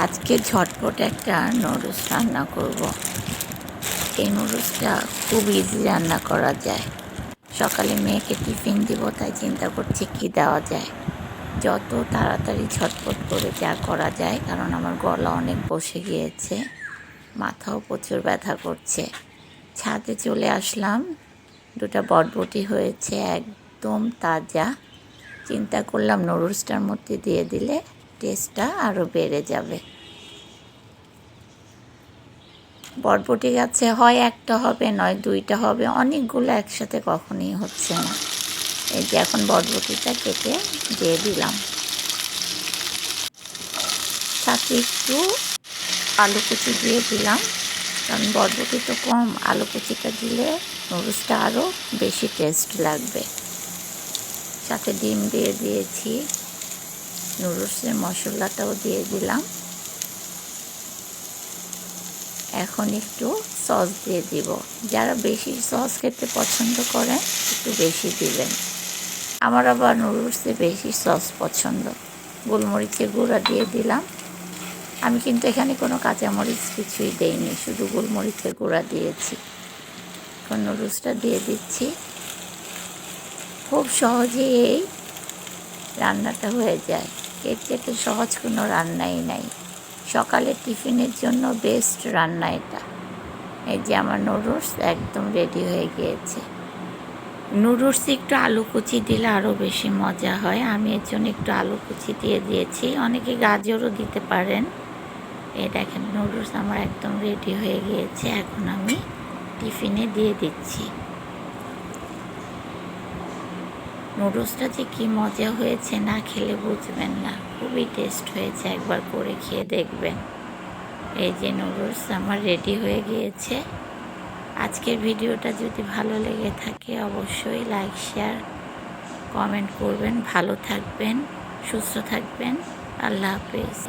আজকে ঝটপট একটা নুডলস রান্না করব। এই নুডলসটা খুব ইজি রান্না করা যায়। সকালে মেয়েকে টিফিন দেবো, তাই চিন্তা করছি কি দেওয়া যায়। যত তাড়াতাড়ি ঝটপট করে যা করা যায়, কারণ আমার গলা অনেক বসে গিয়েছে, মাথাও প্রচুর ব্যথা করছে। ছাদে চলে আসলাম, দুটা বটবটি হয়েছে একদম তাজা। চিন্তা করলাম নুডলসটার মধ্যে দিয়ে দিলে টেস্টটা আরও বেড়ে যাবে। বরবটি গাছে হয় একটা হবে, নয় দুইটা হবে, অনেকগুলো একসাথে কখনই হচ্ছে না। এই যে এখন বরবটিটা কেটে দিয়ে দিলাম। সাথে একটু আলু কুচি দিয়ে দিলাম, কারণ বরবটি তো কম, আলু কুচিটা দিলে নুডলসটা আরও বেশি টেস্ট লাগবে। সাথে ডিম দিয়ে দিয়েছি। নুডলসের মশলাটাও দিয়ে দিলাম। এখন একটু সস দিয়ে দিব। যারা বেশি সস খেতে পছন্দ করেন, একটু বেশি দিবেন। আমার আবার নুডলসে বেশি সস পছন্দ। গোলমরিচের গুঁড়া দিয়ে দিলাম। আমি কিন্তু এখানে কোনো কাঁচামরিচ কিছুই দেইনি, শুধু গোলমরিচের গুঁড়া দিয়েছি। এখন নুডলসটা দিয়ে দিচ্ছি। খুব সহজেই রান্নাটা হয়ে যায়। এর থেকে সহজ কোনো রান্নাই নাই। সকালে টিফিনের জন্য বেস্ট রান্না এটা। এই যে আমার নুডলস একদম রেডি হয়ে গিয়েছে। নুডলসে একটু আলু কুচি দিলে আরও বেশি মজা হয়। আমি এর জন্য একটু আলু কুচি দিয়ে দিয়েছি। অনেকে গাজরও দিতে পারেন। এই দেখেন নুডলস আমার একদম রেডি হয়ে গিয়েছে। এখন আমি টিফিনে দিয়ে দিচ্ছি। নুডলসটা যে কী মজা হয়েছে না খেলে বুঝবেন না। খুবই টেস্ট হয়েছে, একবার করে খেয়ে দেখবেন। এই যে নুডলস আমার রেডি হয়ে গিয়েছে। আজকের ভিডিওটা যদি ভালো লেগে থাকে অবশ্যই লাইক শেয়ার কমেন্ট করবেন। ভালো থাকবেন, সুস্থ থাকবেন। আল্লাহ হাফেজ।